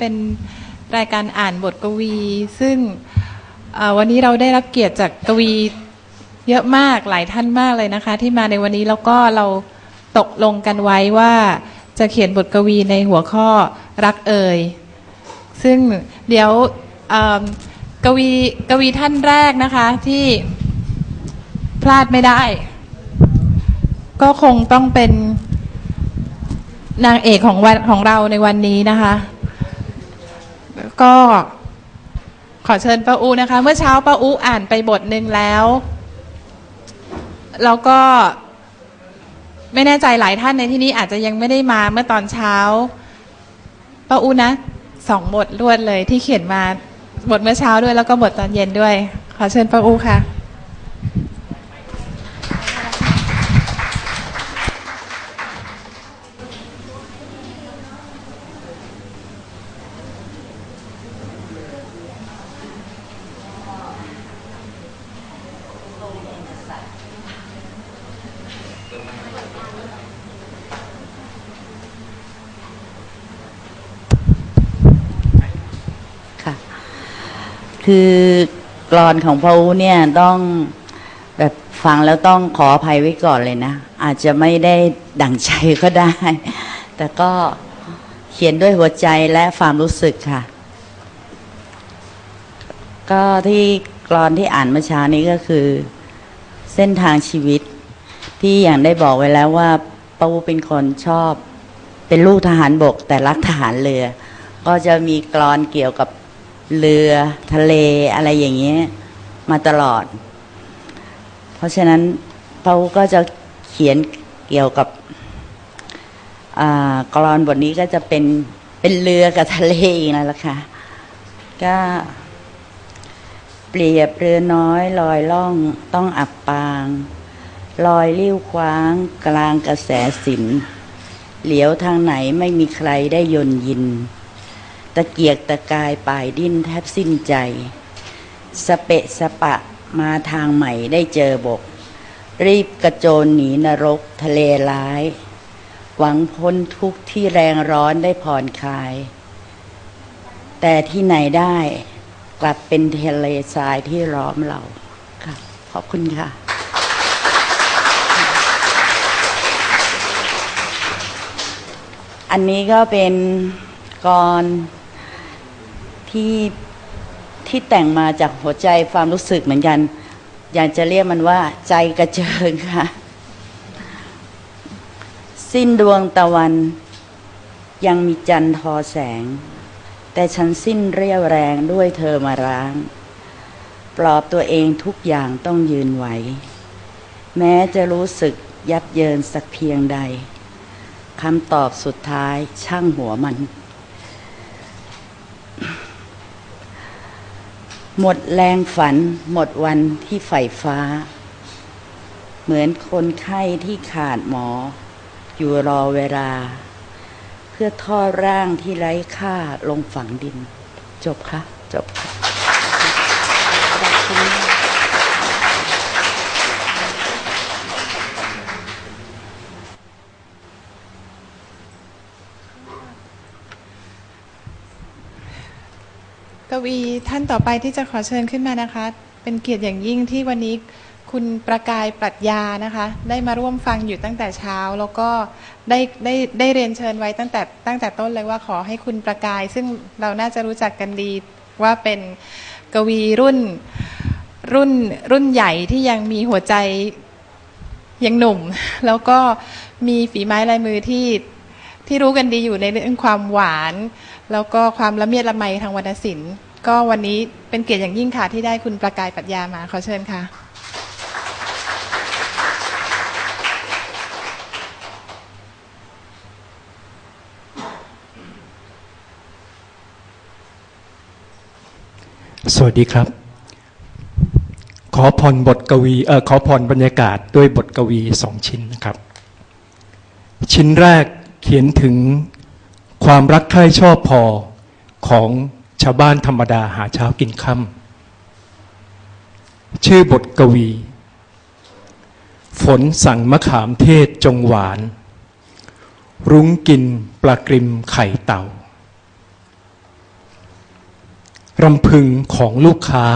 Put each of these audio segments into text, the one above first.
เป็นรายการอ่านบทกวี ซึ่งวันนี้เราได้รับเกียรติจากกวีเยอะมากหลายท่านมากเลยนะคะ ที่มาในวันนี้แล้วก็เราตกลงกันไว้ว่าจะเขียนบทกวีในหัวข้อรักเอ่ยซึ่งเดี๋ยวกวีกวีท่านแรกนะคะที่พลาดไม่ได้ ก็คงต้องเป็นนางเอกของวันของเราในวันนี้นะคะ ก็ขอเชิญป้าอูนะคะ เมื่อเช้าป้าอูอ่านไปบทหนึ่งแล้ว แล้วก็ไม่แน่ใจหลายท่านในที่นี้อาจจะยังไม่ได้มาเมื่อตอนเช้าป้าอูนะสองบทรวดเลยที่เขียนมาบทเมื่อเช้าด้วยแล้วก็บทตอนเย็นด้วย ขอเชิญป้าอูค่ะ คือกรอนของพระอูเนี่ยต้องแบบฟังแล้วต้องขออภัยไว้ก่อนเลยนะ อาจจะไม่ได้ดั่งใจก็ได้ แต่ก็เขียนด้วยหัวใจและความรู้สึกค่ะ ก็ที่กรอนที่อ่านเมื่อเช้านี้ก็คือ เส้นทางชีวิต ที่อย่างได้บอกไว้แล้วว่าป้าอูเป็นคนชอบ เป็นลูกทหารบกแต่รักทหารเรือ ก็จะมีกรอนเกี่ยวกับ เรือทะเลอะไรอย่างเงี้ยมาตลอด เพราะฉะนั้นเขาก็จะเขียนเกี่ยวกับกรอนบทนี้ก็จะเป็นเป็นเรือกับทะเลอีกแล้วล่ะค่ะ ก็เปรียบเรือน้อยลอยล่องต้องอับปาง ลอยลิ้วคว้างกลางกระแสสิน เหลียวทางไหนไม่มีใครได้ยนยิน ตะเกียกตะกายป่ายดิ้นแทบสิ้นใจ สเปะสปะมาทางใหม่ได้เจอบก รีบกระโจนหนีนรกทะเลร้าย หวังพ้นทุกข์ที่แรงร้อนได้ผ่อนคลาย แต่ที่ไหนได้กลับเป็นทะเลทรายที่ล้อมเราค่ะขอบคุณค่ะ อันนี้ก็เป็นกร ที่ที่แต่งมาจากหัวใจความรู้สึกเหมือนกัน อยากจะเรียกมันว่า ใจกระเจิงค่ะ สิ้นดวงตะวัน ยังมีจันทร์ทอแสง แต่ฉันสิ้นเรี่ยวแรงด้วยเธอมาร้าง ปลอบตัวเองทุกอย่างต้องยืนไหว แม้จะรู้สึกยับเยินสักเพียงใดคำตอบสุดท้ายช่างหัวมัน หมดแรงฝันหมดวันที่ใฝ่ฟ้า เหมือนคนไข้ที่ขาดหมอ อยู่รอเวลา เพื่อทอดร่างที่ไร้ค่าลงฝังดิน จบค่ะจบค่ะ วีท่านต่อไปที่จะขอเชิญขึ้นมานะคะ เป็นเกียรติอย่างยิ่งที่วันนี้คุณประกายปรัชญานะคะ ได้มาร่วมฟังอยู่ตั้งแต่เช้า แล้วก็ได้ได้ได้เรียนเชิญไว้ตั้งแต่ตั้งแต่ต้นเลยว่าขอให้คุณประกาย ซึ่งเราน่าจะรู้จักกันดีว่าเป็นกวีรุ่นรุ่นรุ่นใหญ่ที่ยังมีหัวใจยังหนุ่ม แล้วก็มีฝีไม้ลายมือที่ที่รู้กันดีอยู่ในเรื่องความหวาน แล้วก็ความละเมียดละไมทางวรรณศิลป์ ก็วันนี้เป็นเกียรติอย่างยิ่งค่ะที่ได้คุณประกายปรัชญามาขอเชิญค่ะ สวัสดีครับ ขอพรบทกวีเออขอพรบรรยากาศด้วยบทกวีสองชิ้นนะครับ ชิ้นแรกเขียนถึงความรักใคร่ชอบพอของ ชาวบ้านธรรมดาหาเช้ากินค่ำชื่อบทกวี ฝนสั่งมะขามเทศจงหวาน รุ้งกินปลากริมไข่เต่ารำพึงของลูกค้า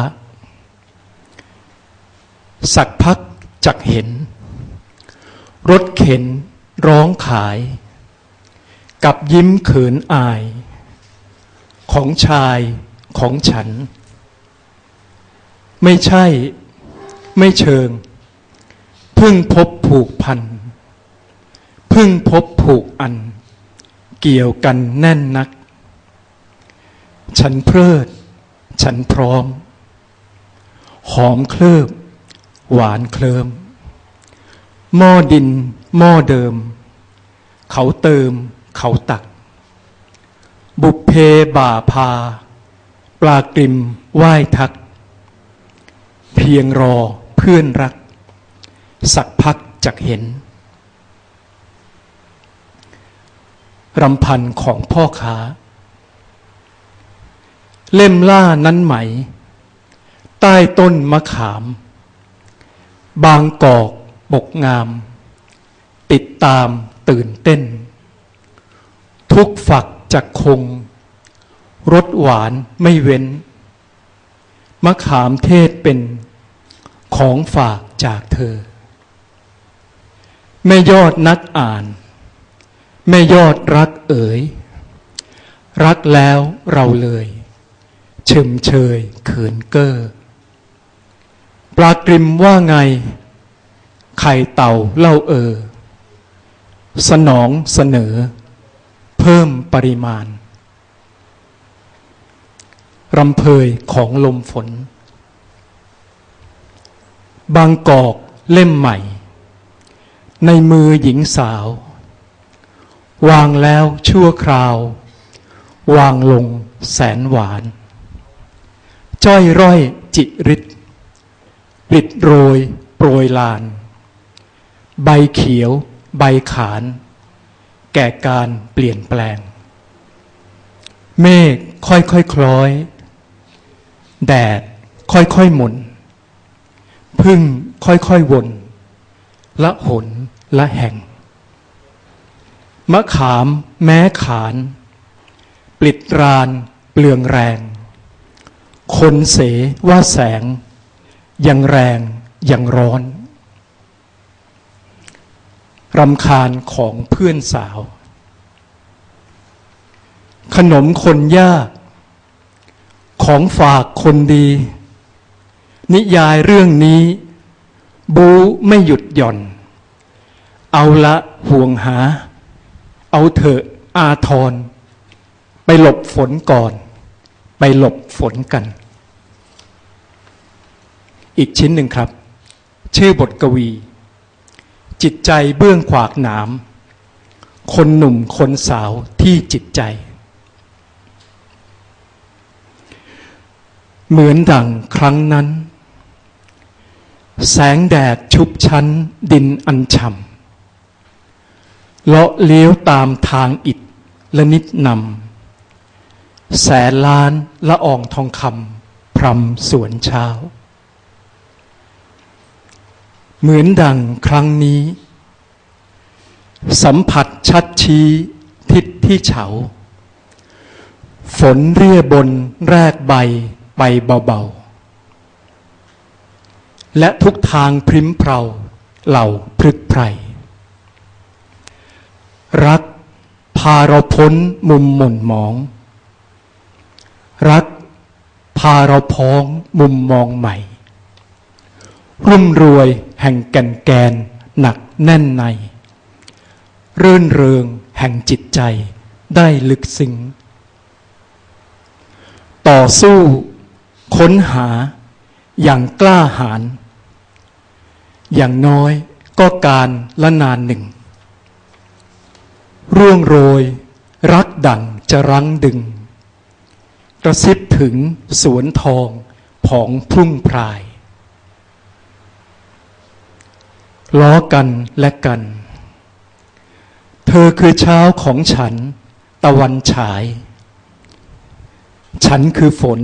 สักพักจักเห็น รถเข็นร้องขาย กับยิ้มเขินอาย ของชายของฉัน ไม่ใช่ ไม่เชิงเพิ่งพบผูกพันเพิ่งพบผูกอัน เกี่ยวกันแน่นนัก ฉันเพลิด ฉันพร้อม หอมเคลิบ หวานเคลิมหม้อดินหม้อเดิม เขาเติม เขาตัก บุพเพบ่าพา ปลากริมไหว้ทัก เพียงรอเพื่อนรัก สักพักจักเห็น รำพันของพ่อค้า เล่มล่านั้นไหม ใต้ต้นมะขาม บางกอกบกงาม ติดตามตื่นเต้น ทุกฝัก จักคงรสหวานไม่เว้น มะขามเทศเป็นของฝากจากเธอ แม่ยอดนักอ่าน แม่ยอดรักเอ๋ย รักแล้วเราเลยเชมเชยเขินเก้อปลากริมว่าไง ไข่เต่าเล่าเออ สนองเสนอ ปริมาณรำเพยของลมฝน บางกอกเล่มใหม่ ในมือหญิงสาว วางแล้วชั่วคราว วางลงแสนหวาน จ้อยร้อยจิริดริดโรยโปรยลาน ใบเขียว ใบขาน แก่การเปลี่ยนแปลง เมฆค่อยๆคคล้อย แดดค่อยๆหมุน พึ่งค่อยๆวน ละหนละแห่ง มะขามแม้ขาน ปลิดรานเปลืองแรง คนเสว่าแสง ยังแรงยังร้อนรำคาญของเพื่อนสาว ขนมคนยาก ของฝากคนดี นิยายเรื่องนี้ บูไม่หยุดหย่อน เอาละห่วงหา เอาเถอะอาทร ไปหลบฝนก่อน ไปหลบฝนกัน อีกชิ้นหนึ่งครับ ชื่อบทกวี จิตใจเบื้องขวากหนามคนหนุ่มคนสาวที่จิตใจ เหมือนดังครั้งนั้น แสงแดดชุบชั้นดินอันฉ่ำเลาะเลี้ยวตามทางอิฐและนิดนำแสนล้านละอองทองคำพรำสวนเช้า เหมือนดังครั้งนี้ สัมผัสชัดชี้ทิศที่เฉา ฝนเรียบนแรกใบ ไปเบาๆ และทุกทางพริ้มเพราเหล่าพรึกไพรรักพาเราพ้นมุมหม่นหมอง รักพาเราพ้องมุมมองใหม่ รุ่มรวยแห่งแก่นแกนหนักแน่นในเรื่นเริงแห่งจิตใจได้ลึกซึ้งต่อสู้ ค้นหาอย่างกล้าหาญอย่างน้อยก็การละนานหนึ่ง ร่วงโรย รักดั่งจะรั้งดึง กระซิบถึงสวนทองผองพรุ่งพราย ล้อกันและกัน เธอคือเช้าของฉันตะวันฉาย ฉันคือฝน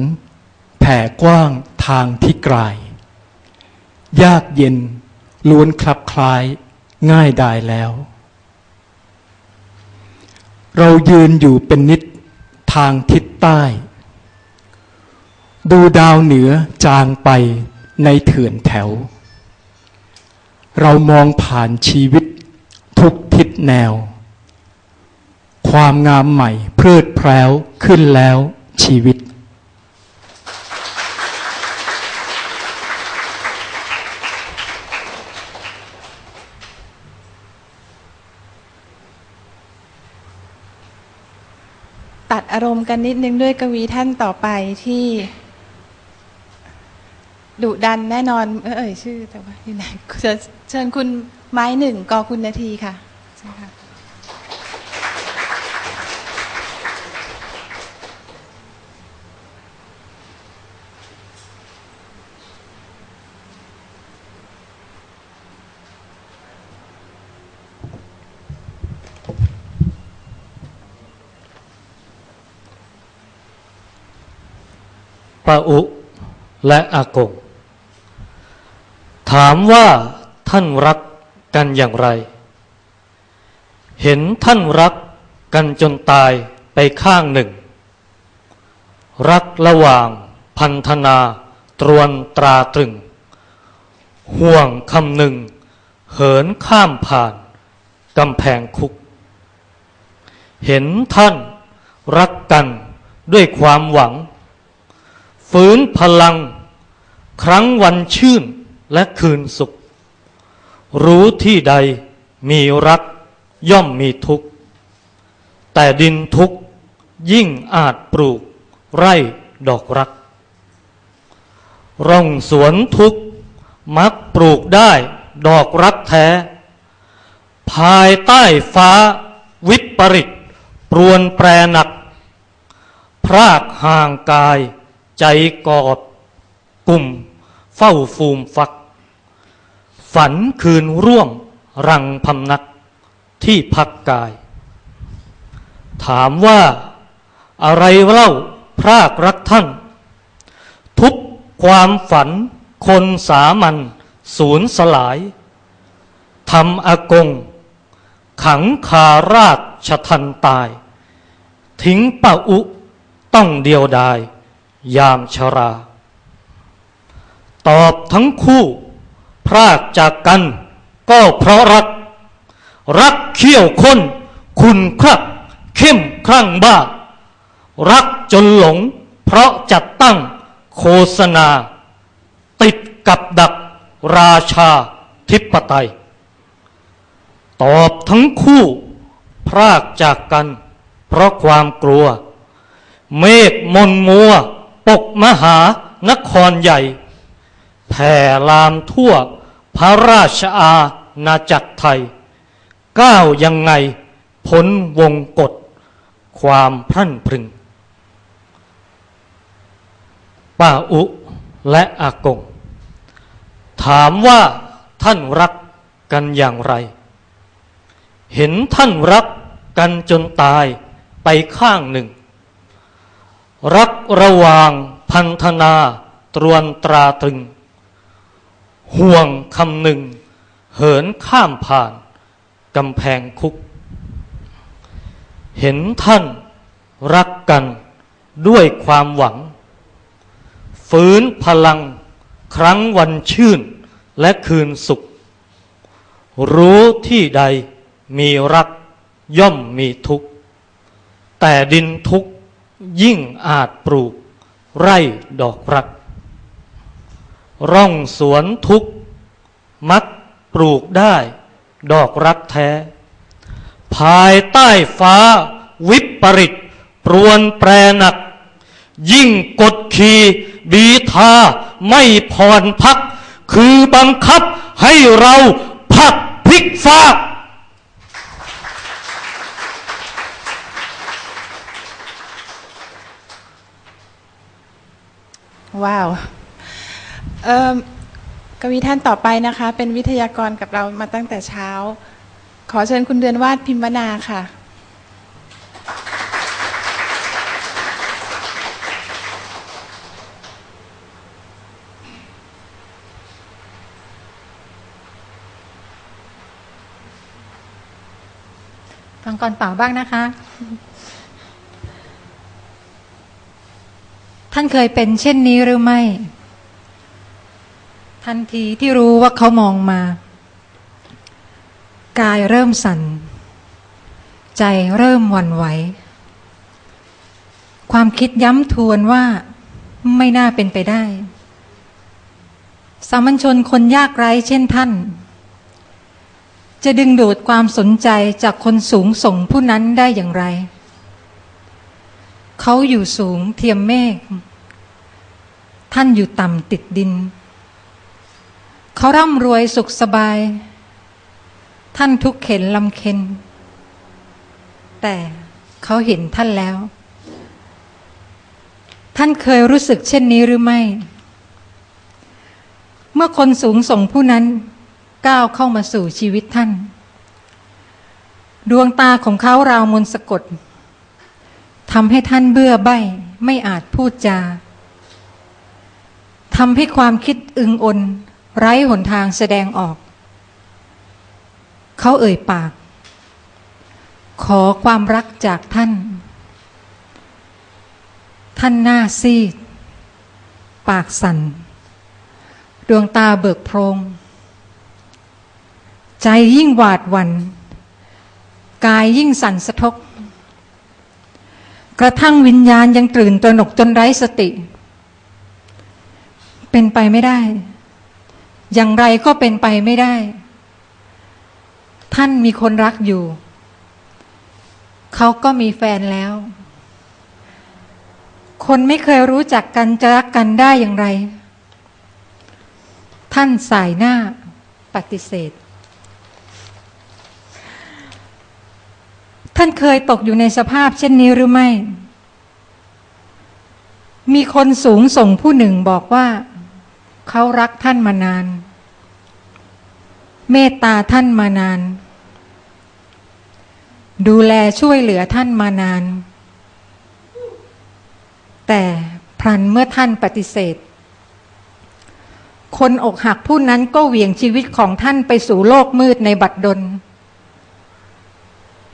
แผ่กว้างทางที่ไกลยากเย็นล้วนคลับคลายง่ายดายแล้ว เรายืนอยู่เป็นนิดทางทิศใต้ ดูดาวเหนือจางไปในเถื่อนแถว เรามองผ่านชีวิตทุกทิศแนว ความงามใหม่เพลิดเพลวขึ้นแล้วชีวิต อารมณ์กันนิดนึงด้วยกวีท่านต่อไปที่ดุดันแน่นอนเออเอ่ยชื่อแต่ว่าที่ไหนเชิญเชิญคุณไม้หนึ่งกอคุณนาทีค่ะใช่ค่ะ ป้าอุและอากง ถามว่าท่านรักกันอย่างไร เห็นท่านรักกันจนตายไปข้างหนึ่ง รักระหว่างพันธนาตรวนตราตรึง ห่วงคำหนึ่ง เหินข้ามผ่านกำแพงคุก เห็นท่านรักกันด้วยความหวัง ฟื้นพลัง ครั้งวันชื่นและคืนสุข รู้ที่ใดมีรักย่อมมีทุกข์ แต่ดินทุกข์ยิ่งอาจปลูกไร่ดอกรัก ร่องสวนทุกข์มักปลูกได้ดอกรักแท้ ภายใต้ฟ้าวิปริตปรวนแปรหนัก พรากห่างกาย ใจกอดกลุ่ม เฝ้าฟูมฟัก ฝันคืนร่วงรังพำนักที่พักกาย ถามว่าอะไรเล่าพรากรักท่าน ทุกความฝันคนสามัญสูญสลายทำอากง ขังคาราชชทันตาย ทิ้งป้าอุต้องเดียวดาย ยามชรา ตอบทั้งคู่ พรากจากกัน ก็เพราะรัก รักเขี้ยวข้น คุณครักเข้มครั่งบ้า รักจนหลง เพราะจัดตั้งโฆษณา ติดกับดักราชาธิปไตย ตอบทั้งคู่ พรากจากกัน เพราะความกลัว เมฆมนมัว ปกมหานครใหญ่แผ่ลามทั่ว พระราชอาณาจักรไทย ก้าวยังไงพ้นวงกฎความพรั่นพรึง ป้าอุและอากง ถามว่าท่านรักกันอย่างไร เห็นท่านรักกันจนตายไปข้างหนึ่ง รักระหว่างพันธนาตรวนตราตรึง ห่วงคำหนึ่ง เหินข้ามผ่านกำแพงคุก เห็นท่านรักกันด้วยความหวัง ฟื้นพลังครั้งวันชื่นและคืนสุข รู้ที่ใดมีรักย่อมมีทุกข์ แต่ดินทุกข์ ยิ่งอาจปลูกไร่ดอกรัก ร่องสวนทุกมักปลูกได้ ดอกรักแท้ ภายใต้ฟ้าวิปริตปรวนแปรหนัก ยิ่งกดขี่บีทาไม่ผ่อนพัก คือบังคับให้เราพักพลิกฟ้า ว้าวกวีท่านต่อไปนะคะ เป็นวิทยากรกับเรามาตั้งแต่เช้า ขอเชิญคุณเดือนวาดพิมพ์นาค่ะ ฟังก่อนเปล่าบ้างนะคะ ท่านเคยเป็นเช่นนี้หรือไม่ ทันทีที่รู้ว่าเขามองมา กายเริ่มสั่น ใจเริ่มหวั่นไหว ความคิดย้ำทวนว่าไม่น่าเป็นไปได้ สามัญชนคนยากไร้เช่นท่าน จะดึงดูดความสนใจจากคนสูงส่งผู้นั้นได้อย่างไร เขาอยู่สูงเทียมเมฆ ท่านอยู่ต่ำติดดิน เขาร่ำรวยสุขสบาย ท่านทุกเข็นลำเค็น แต่เขาเห็นท่านแล้ว ท่านเคยรู้สึกเช่นนี้หรือไม่ เมื่อคนสูงส่งผู้นั้นก้าวเข้ามาสู่ชีวิตท่าน ดวงตาของเขาราวมนสะกดทำให้ท่านเบื่อใบ้ไม่อาจพูดจา ทำให้ความคิดอึงอนไร้หนทางแสดงออก เขาเอ่ยปาก ขอความรักจากท่าน ท่านหน้าซีด ปากสั่น ดวงตาเบิกโพรง ใจยิ่งหวาดหวัน่น กายยิ่งสั่นสะทก กระทั่งวิญญาณยังตื่นตระหนกจนไร้สติ เป็นไปไม่ได้ อย่างไรก็เป็นไปไม่ได้ ท่านมีคนรักอยู่ เขาก็มีแฟนแล้ว คนไม่เคยรู้จักกันจะรักกันได้อย่างไร ท่านสายหน้าปฏิเสธ ท่านเคยตกอยู่ในสภาพเช่นนี้หรือไม่มีคนสูงส่งผู้หนึ่งบอกว่า เขารักท่านมานาน เมตตาท่านมานาน ดูแลช่วยเหลือท่านมานาน แต่พลันเมื่อท่านปฏิเสธ คนอกหักผู้นั้นก็เหวี่ยงชีวิตของท่านไปสู่โลกมืดในบัดดล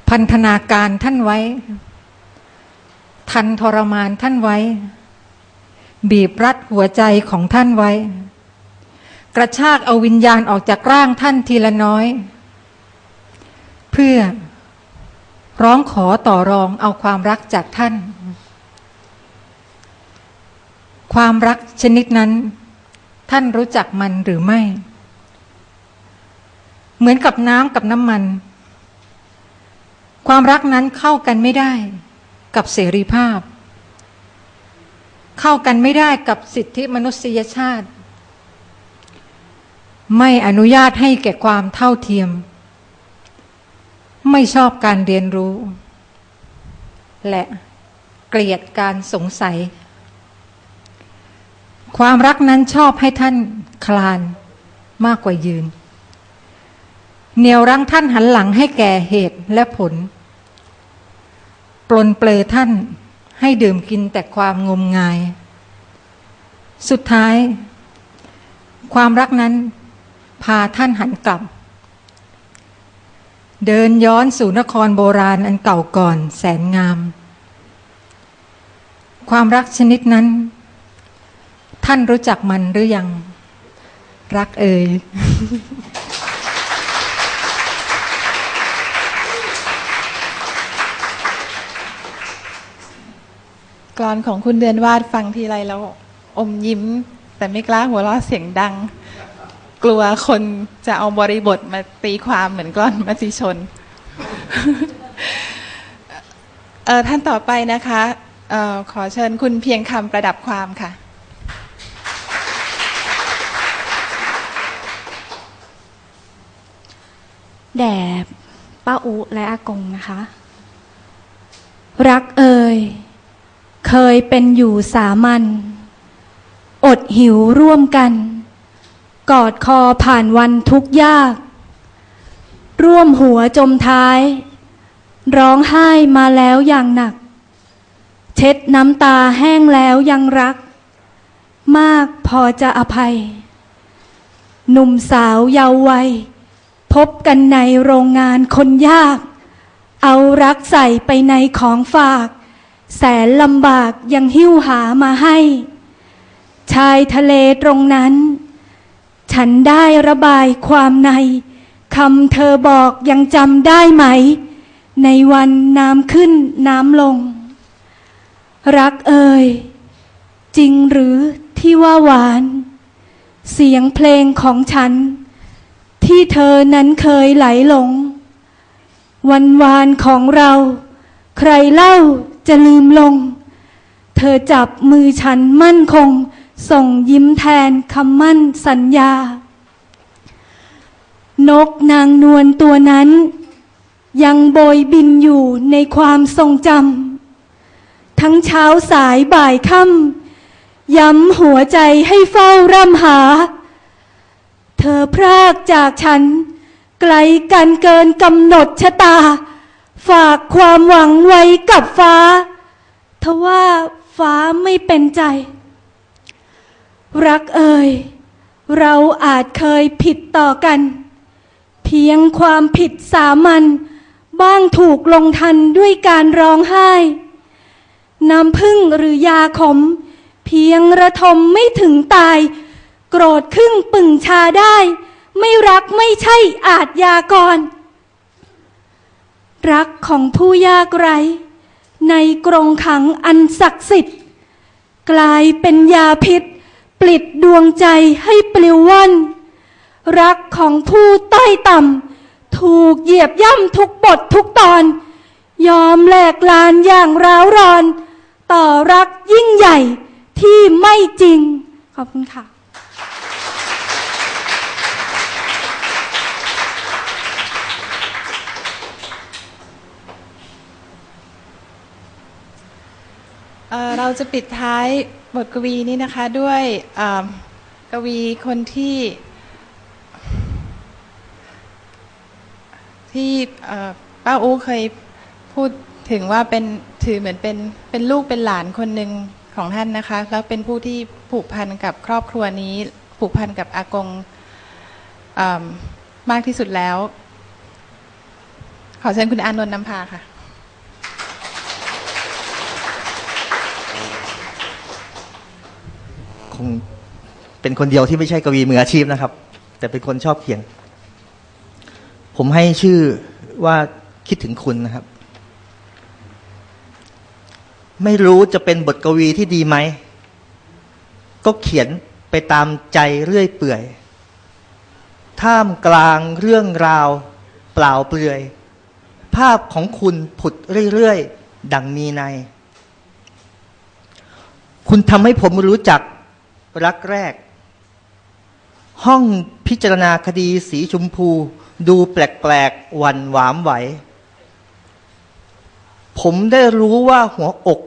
พันธนาการท่านไว้ ทันทรมานท่านไว้ บีบรัดหัวใจของท่านไว้ กระชากเอาวิญญาณออกจากร่างท่านทีละน้อย เพื่อร้องขอต่อรองเอาความรักจากท่าน ความรักชนิดนั้น ท่านรู้จักมันหรือไม่ เหมือนกับน้ำกับน้ำมัน ความรักนั้นเข้ากันไม่ได้กับเสรีภาพ เข้ากันไม่ได้กับสิทธิมนุษยชาติ ไม่อนุญาตให้แก่ความเท่าเทียม ไม่ชอบการเรียนรู้ และเกลียดการสงสัย ความรักนั้นชอบให้ท่านคลานมากกว่ายืน เหนียวรั้งท่านหันหลังให้แก่เหตุและผล ปลนเปลือท่าน ให้ดื่มกินแต่ความงมงาย สุดท้าย ความรักนั้นพาท่านหันกลับ เดินย้อนสู่นครโบราณอันเก่าก่อนแสนงาม ความรักชนิดนั้น ท่านรู้จักมันหรือยัง รักเอ่ย กรอนของคุณเดือนวาดฟังทีไรแล้วอมยิ้ม แต่ไม่กล้าหัวเราะเสียงดัง กลัวคนจะเอาบริบทมาตีความเหมือนกรอนมติชนเออท่านต่อไปนะคะออขอเชิญคุณเพียงคำประดับความค่ะ แด่ป้าอุและอากงนะคะ รักเอ่ย เคยเป็นอยู่สามัญอดหิวร่วมกัน กอดคอผ่านวันทุกยาก ร่วมหัวจมท้าย ร้องไห้มาแล้วอย่างหนัก เช็ดน้ำตาแห้งแล้วยังรัก มากพอจะอภัย หนุ่มสาวเยาว์วัย พบกันในโรงงานคนยาก เอารักใส่ไปในของฝาก แสนลำบากยังหิ้วหามาให้ ชายทะเลตรงนั้น ฉันได้ระบายความในคำเธอบอกยังจำได้ไหม ในวันน้ำขึ้นน้ำลง รักเอ่ยจริงหรือที่ว่าหวาน เสียงเพลงของฉัน ที่เธอนั้นเคยไหลหลง วันวานของเรา ใครเล่า จะลืมลง เธอจับมือฉันมั่นคง ส่งยิ้มแทนคำมั่นสัญญา นกนางนวลตัวนั้น ยังโบยบินอยู่ในความทรงจำทั้งเช้าสายบ่ายค่ำย้ำหัวใจให้เฝ้าร่ำหา เธอพรากจากฉัน ไกลกันเกินกำหนดชะตา ฝากความหวังไว้กับฟ้า ทว่าฟ้าไม่เป็นใจ รักเอ่ย เราอาจเคยผิดต่อกัน เพียงความผิดสามัญบ้างถูกลงทันด้วยการร้องไห้ น้ำพึ่งหรือยาขม เพียงระทมไม่ถึงตาย โกรธครึ่งปึ่งชาได้ ไม่รักไม่ใช่อาจยากร รักของผู้ยากไร้ ในกรงขังอันศักดิ์สิทธิ์ กลายเป็นยาพิษ ปลิดดวงใจให้ปลิวว่อนรักของผู้ต้อยต่ำถูกเหยียบย่ำทุกบททุกตอน ยอมแหลกลานอย่างร้าวรอน ต่อรักยิ่งใหญ่ที่ไม่จริง ขอบคุณค่ะ เราจะปิดท้ายบทกวีนี้นะคะด้วยกวีคนที่ที่ป้าอู้เคยพูดถึงว่าเป็นถือเหมือนเป็นเป็นลูกเป็นหลานคนหนึ่งของท่านนะคะ แล้วเป็นผู้ที่ผูกพันกับครอบครัวนี้ ผูกพันกับอากงมากที่สุดแล้ว ขอเชิญคุณอานนท์นำพาค่ะ งเป็นคนเดียวที่ไม่ใช่กวีมืออาชีพนะครับ แต่เป็นคนชอบเขียน ผมให้ชื่อว่าคิดถึงคุณนะครับ ไม่รู้จะเป็นบทกวีที่ดีไหม ก็เขียนไปตามใจเรื่อยเปื่อย ท่ามกลางเรื่องราวเปล่าเปลือย ภาพของคุณผุดเรื่อย ๆ ดังมีใน คุณทำให้ผมรู้จัก รักแรก ห้องพิจารณาคดีสีชมพู ดูแปลกๆหวันหวามไหว ผมได้รู้ว่าหัวอก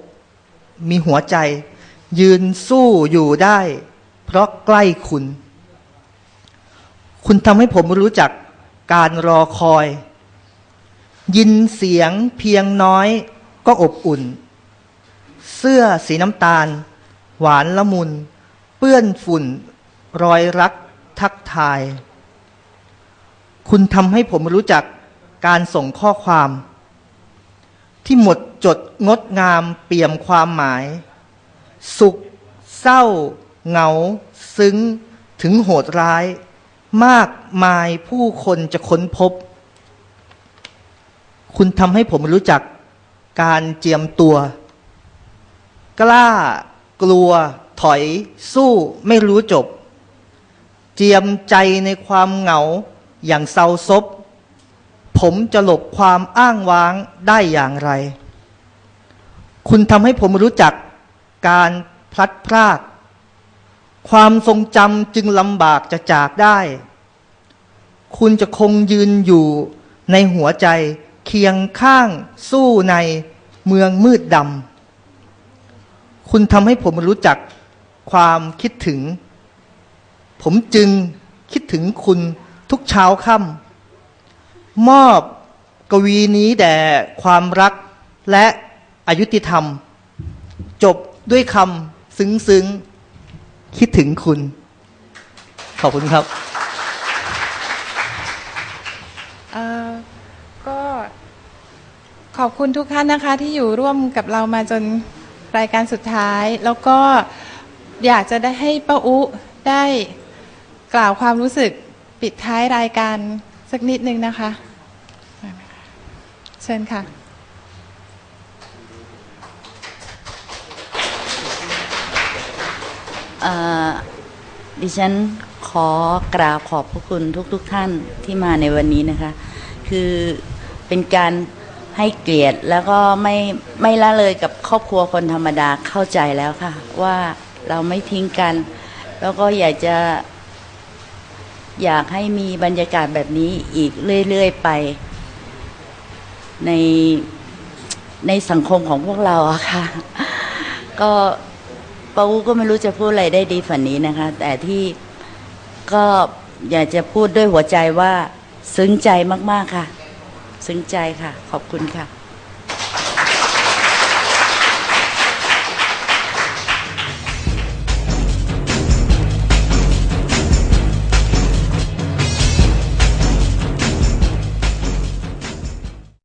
มีหัวใจ ยืนสู้อยู่ได้ เพราะใกล้คุณ คุณทำให้ผมรู้จักการรอคอย ยินเสียงเพียงน้อยก็อบอุ่น เสื้อสีน้ำตาล หวานละมุน เปื้อนฝุ่นรอยรักทักทาย คุณทำให้ผมรู้จักการส่งข้อความ ที่หมดจดงดงามเปี่ยมความหมาย สุข เศร้า เหงา ซึ้ง ถึงโหดร้าย มากมายผู้คนจะค้นพบ คุณทำให้ผมรู้จักการเจียมตัว กล้ากลัว ถอยสู้ไม่รู้จบ เจียมใจในความเหงาอย่างเศร้าซบ ผมจะหลบความอ้างว้างได้อย่างไร คุณทำให้ผมรู้จักการพลัดพรากความทรงจำจึงลำบากจะจากได้ คุณจะคงยืนอยู่ในหัวใจเคียงข้างสู้ในเมืองมืดดำ คุณทำให้ผมรู้จัก ความคิดถึง ผมจึงคิดถึงคุณทุกเช้าค่ำมอบกวีนี้แด่ความรักและอายุติธรรม จบด้วยคำซึ้งๆคิดถึงคุณ ขอบคุณครับก็ขอบคุณทุกท่านนะคะที่อยู่ร่วมกับเรามาจนรายการสุดท้าย แล้วก็ อยากจะได้ให้ป้าอุได้กล่าวความรู้สึกปิดท้ายรายการสักนิดนึงนะคะ เชิญค่ะ ดิฉันขอกราบขอบพระคุณทุกๆทท่านที่มาในวันนี้นะคะ คือเป็นการให้เกียรติแล้วก็ไม่ไม่ละเลยกับครอบครัวคนธรรมดาเข้าใจแล้วค่ะ ว่า เราไม่ทิ้งกัน แล้วก็อยากจะ อยากให้มีบรรยากาศแบบนี้อีกเรื่อย ๆ ไป ในในสังคมของพวกเราอะค่ะ ก็ปาอูก็ไม่รู้จะพูดอะไรได้ดีฝันนี้นะคะ แต่ที่ก็อยากจะพูดด้วยหัวใจว่าซึ้งใจมาก ๆ ค่ะ ซึ้งใจค่ะ ขอบคุณค่ะ